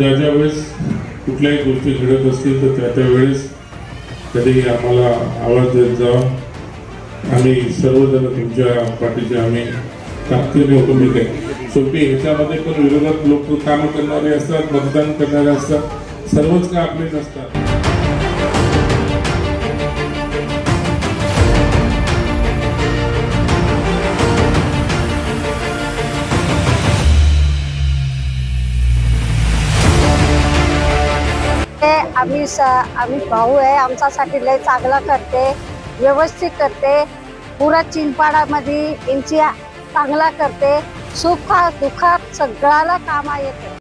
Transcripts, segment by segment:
ज्या ज्या वेळेस कुठल्याही गोष्टी घडत असतील तर त्या त्या वेळेस कधी आम्हाला आवाज देत जा. आम्ही सर्वजण तुमच्या पाठीचे आम्ही ताकदीने उपमित आहे. शेवटी ह्याच्यामध्ये पण विरोधात लोक कामं करणारे असतात मतदान करणारे असतात. सर्वच काय आपले नसतात? आम्ही स आम्ही भाऊ आहे आमच्यासाठी लय चांगला करते व्यवस्थित करते. पुरा चिंपाडामध्ये यांची चांगला करते. सुखा दुःखात सगळ्याला कामा येते.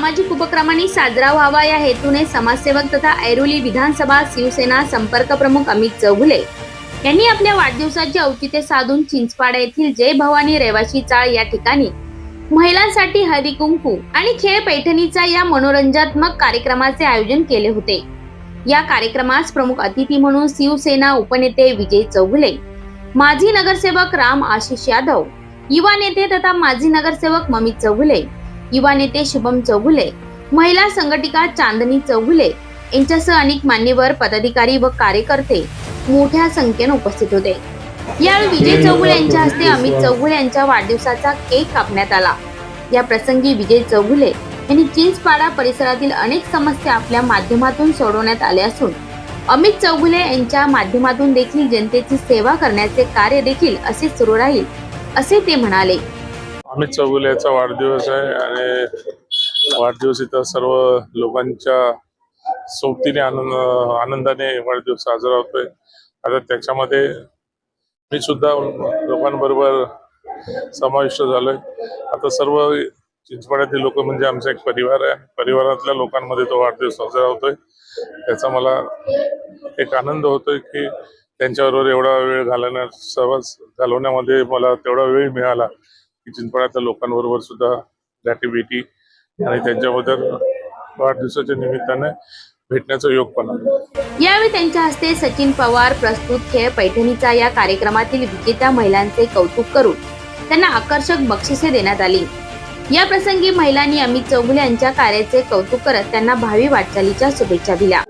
सामाजिक उपक्रमांनी साजरा व्हावा या हेतूने समाजसेवक तथा ऐरोली विधानसभा शिवसेना संपर्क प्रमुख अमित चौगुले यांनी आपल्या वाढदिवसाचे औचित्य साधून चिंचपाडा येथील जय भवानी रहिवाशी चाळ या ठिकाणी महिलांसाठी हरी कुंकू आणि खेळ पैठणीचा या मनोरंजनात्मक कार्यक्रमाचे आयोजन केले होते. या कार्यक्रमास प्रमुख अतिथी म्हणून शिवसेना उपनेते विजय चौगुले माजी नगरसेवक राम आशिष यादव युवा नेते तथा माजी नगरसेवक ममित चौगुले युवा नेते शुभम चौगुले महिला संघटिका चांदनी चौगुले यांच्यासह अनेक मान्यवर पदाधिकारी व कार्यकर्ते मोठ्या संख्येने उपस्थित होते. यावेळी विजय चौगुले यांच्या हस्ते अमित चौगुले यांच्या वाढदिवसाचा केक कापण्यात आला. या प्रसंगी विजय चौगुले यांनी चिंचपाडा परिसरातील अनेक समस्या आपल्या माध्यमातून सोडवण्यात आल्या असून अमित चौगुले यांच्या माध्यमातून देखील जनतेची सेवा करण्याचे कार्य देखील असे सुरू राहील असे ते म्हणाले. अमित चौगुले याचा वाढदिवस आहे आणि वाढदिवस इथं सर्व लोकांच्या सोबतीने आनंद आनंदाने वाढदिवस साजरा होतोय. आता त्याच्यामध्ये मी सुद्धा लोकांबरोबर समाविष्ट झालोय. आता सर्व चिंचपाड्यातील लोक म्हणजे आमचा एक परिवार आहे. परिवारातल्या लोकांमध्ये तो वाढदिवस साजरा होतोय. त्याचा मला एक आनंद होतोय की त्यांच्याबरोबर एवढा वेळ घालवण्या सहवास घालवण्यामध्ये मला तेवढा वेळ मिळाला. की चिंचपाड्यातल्या लोकांबरोबर सुद्धा गॅटिव्हिटी आणि त्यांच्याबद्दल वाढदिवसाच्या निमित्ताने भेटण्याचा योग पण यावेळी त्यांच्या हस्ते सचिन पवार प्रस्तुत खेळ पैठणीचा या कार्यक्रमातील विजेत्या महिलांचे कौतुक करून त्यांना आकर्षक बक्षिसे देण्यात आली. या प्रसंगी महिलांनी अमित चौगुले यांच्या कार्याचे कौतुक करत त्यांना भावी वाटचालीच्या शुभेच्छा दिल्या.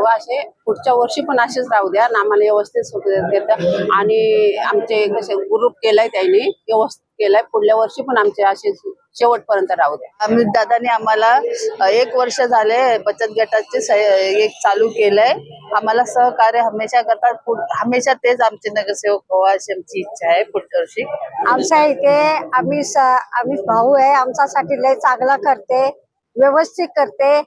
व असे पुढच्या वर्षी पण असेच राहू द्या. आम्हाला व्यवस्थित आणि आमचे कसे ग्रुप केलाय त्यांनी व्यवस्थित केलाय. पुढल्या वर्षी पण आमचे असे शेवटपर्यंत राहू द्या. आम्ही दादाने आम्हाला एक वर्ष झाले बचत गटाचे एक चालू केलंय. आम्हाला सहकार्य हमेशा करतात. हमेशा तेच आमचे नगरसेवक व्हावा अशी आमची इच्छा आहे पुढच्या वर्षी. आमच्या इथे आम्ही आम्ही भाऊ आहे. आमच्यासाठी लय चांगला करते व्यवस्थित करते.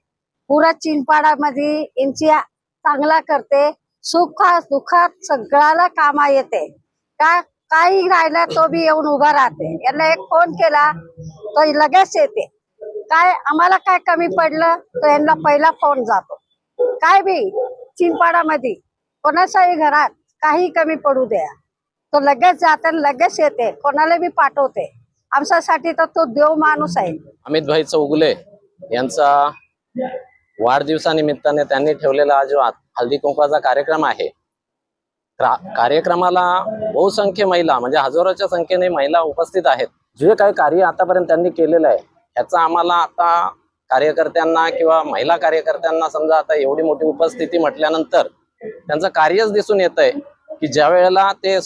पुरा चिंपाडामध्ये यांची चांगला करते. सुखात दुःखात सगळ्याला कामा येते. का काही राहिलं तो बी येऊन उभा राहते. यांना एक फोन केला तो लगेच येते. काय आम्हाला काय कमी पडलं? तर यांना पहिला फोन जातो. काय बी चिंपाडामध्ये कोणाच्याही घरात काही कमी पडू द्या. तो लगेच जाते आणि लगेच येते. कोणाला बी पाठवते. आमच्यासाठी तर तो देव माणूस आहे. अमित भाई चौगुले यांचा वाढदिवसानिमित्ताने त्यांनी ठेवलेला हा जो हल्दी कुंकवाचा कार्यक्रम आहे कार्यक्रमाला बहुसंख्य महिला म्हणजे हजारोच्या संख्येने महिला उपस्थित आहेत. जे काही कार्य आतापर्यंत त्यांनी केलेलं आहे याचा आम्हाला आता कार्यकर्त्यांना किंवा महिला कार्यकर्त्यांना समजा आता एवढी मोठी उपस्थिती म्हटल्यानंतर त्यांचं कार्यच दिसून येत आहे की ज्या वेळेला ते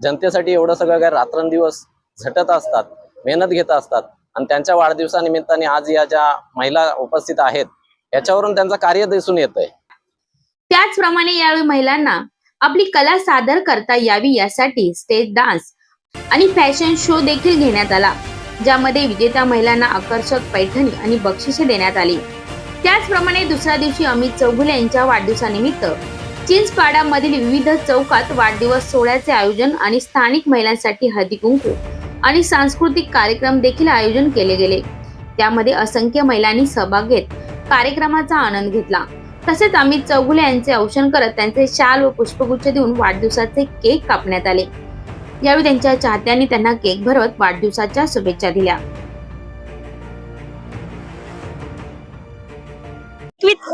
जनतेसाठी एवढं सगळं काही रात्रंदिवस झटत असतात मेहनत घेत असतात आणि त्यांच्या वाढदिवसानिमित्ताने आज या ज्या महिला उपस्थित आहेत याच्यावरून त्यांचं कार्य दिसून येत आहे त्याचप्रमाणे यावेळी महिलांना आपली कला सादर करता यावी यासाठी स्टेज डान्स आणि फॅशन शो देखील घेण्यात आला ज्यामध्ये विजेत्या महिलांना आकर्षक पैठणी आणि बक्षिसे देण्यात आली. त्याचप्रमाणे दुसऱ्या दिवशी अमित चौगुले यांच्या वाढदिवसानिमित्त चिंचपाडामधील विविध चौकात वाढदिवस सोहळ्याचे आयोजन आणि स्थानिक महिलांसाठी हळदी कुंकू आणि सांस्कृतिक कार्यक्रम देखील आयोजन केले गेले. त्यामध्ये असंख्य महिलांनी सहभाग घेत कार्यक्रमाचा आनंद घेतला. तसेच अमित चौगुले यांचे औषण करत त्यांचे शाल व पुष्पगुच्छ देऊन वाढदिवसाचे केक कापण्यात आले. यावेळी त्यांच्या चाहत्यांनी त्यांना केक भरवत वाढदिवसाच्या शुभेच्छा दिल्या.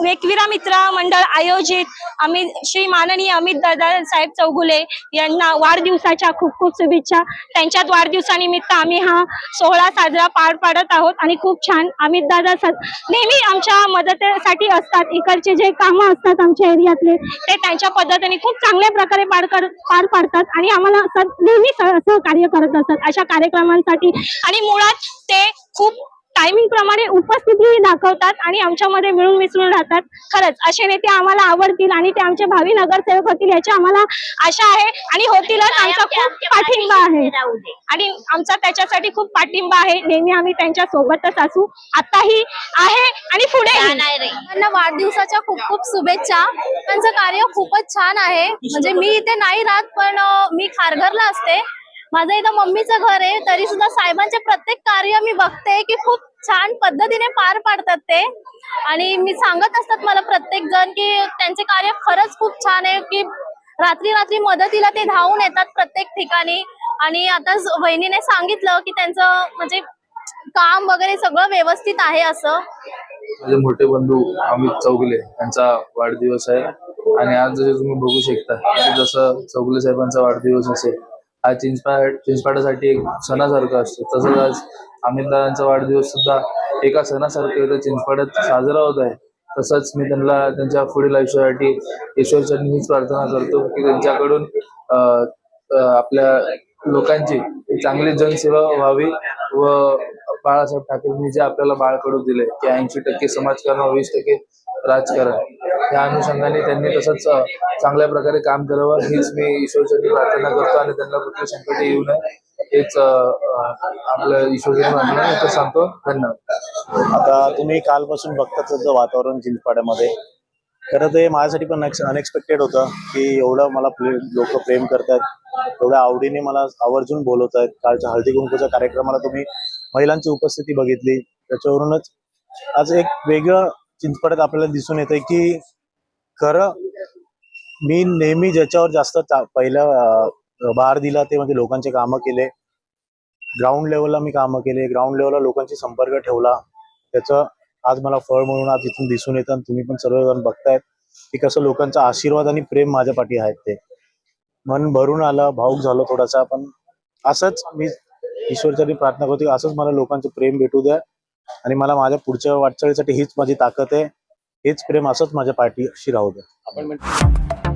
एकवी- मित्र मंडळ आयोजित अमित श्री माननीय अमित दादा साहेब चौगुले यांना वाढदिवसाच्या खूप खूप शुभेच्छा. त्यांच्यात वाढदिवसानिमित्त आम्ही हा सोहळा साजरा पार पाडत आहोत आणि खूप छान अमित दादा नेहमी आमच्या मदतीसाठी असतात. इकडचे जे कामं असतात आमच्या एरियातले ते त्यांच्या पद्धतीने खूप चांगल्या प्रकारे पार कर पार पाडतात आणि आम्हाला नेहमी सहकार्य करत असतात अशा कार्यक्रमांसाठी. आणि मुळात ते खूप टायमिंग प्रमाणे उपस्थिती दाखवतात आणि आमच्यामध्ये मिळून मिसळून राहतात. खरंच असे नेते आम्हाला आवडतील आणि ते आमचे भावी नगरसेवक होतील याची आम्हाला आशा आहे आणि होतीलच. आमचा खूप पाठिंबा आहे. आणि आमचा त्याच्यासाठी खूप पाठिंबा आहे. नेहमी आम्ही त्यांच्या सोबतच असू. आताही आहे आणि पुढे त्यांना वाढदिवसाच्या खूप खूप शुभेच्छा. त्यांचं कार्य खूपच छान आहे. म्हणजे मी इथे नाही राहत पण मी खारघरला असते. माझं इथं मम्मीचं घर आहे तरी सुद्धा साहेबांचे प्रत्येक कार्य मी बघते की खूप छान पद्धतीने पार पाडतात ते. आणि मी सांगत असतात मला प्रत्येक जण की त्यांचे कार्य खरंच खूप छान आहे की रात्री रात्री मदतीला ते धावून येतात प्रत्येक ठिकाणी. आणि आता वहिनीने सांगितलं की त्यांचं म्हणजे काम वगैरे सगळं व्यवस्थित आहे असं. माझे मोठे बंधू अमित चौगले यांचा वाढदिवस आहे. आणि आज जसे तुम्ही बघू शकता जसं चौगुले साहेबांचा वाढदिवस असेल हा चिंचपाड चिंचपाडासाठी एक सणासारखा असतो. तसंच आज अमित दादांचा वाढदिवस सुद्धा एका सणासारखं इथं चिंचपाड्यात साजरा होत आहे. तसंच मी त्यांना त्यांच्या पुढील आयुष्यासाठी ईश्वरचरणी हीच प्रार्थना करतो की त्यांच्याकडून आपल्या लोकांची चांगली जनसेवा व्हावी व बाळासाहेब ठाकरेंनी जे आपल्याला बाळकडू दिले की ऐंशी टक्के समाजकारण वीस टक्के राजकारण. या अनुषंगाने त्यांनी तसंच चांगल्या प्रकारे काम करावं. हीच मी ईश्वरचरणी प्रार्थना करतो आणि त्यांना कुठले संकट येऊ नये हेच आपलं ईश्वरचरणी प्रार्थना सांगतो. धन्यवाद. आता तुम्ही कालपासून बघताच वातावरण चिंचपाड्यामध्ये. खरं ते माझ्यासाठी पण अनएक्सपेक्टेड होतं की एवढं मला लोक प्रेम करतात एवढ्या आवडीने मला आवर्जून बोलवत आहेत कालच्या हळदी कुंकूच्या कार्यक्रमाला तुम्ही महिलांची उपस्थिती बघितली. त्याच्यावरूनच आज एक वेगळं चिंचपडत आपल्याला दिसून येतंय की खरं मी नेहमी ज्याच्यावर जास्त चा- पहिला बार भार दिला ते म्हणजे लोकांचे कामं केले. ग्राउंड लेवलला मी कामं केले. ग्राउंड लेवलला लोकांशी संपर्क ठेवला. त्याचं आज मला फळ म्हणून आज इथून दिसून येतं आणि तुम्ही पण सर्वजण बघतायत की कसं लोकांचा आशीर्वाद आणि प्रेम माझ्या पाठी आहेत ते. मन भरून आलं भाऊक झालो थोडासा पण असंच मी ईश्वरच्या प्रार्थना करतो की असंच मला लोकांचं प्रेम भेटू द्या आणि मला माझ्या पुढच्या वाटचालीसाठी हीच माझी ताकद आहे. हेच प्रेम असंच माझ्या पाठीशी राहू द्या आपण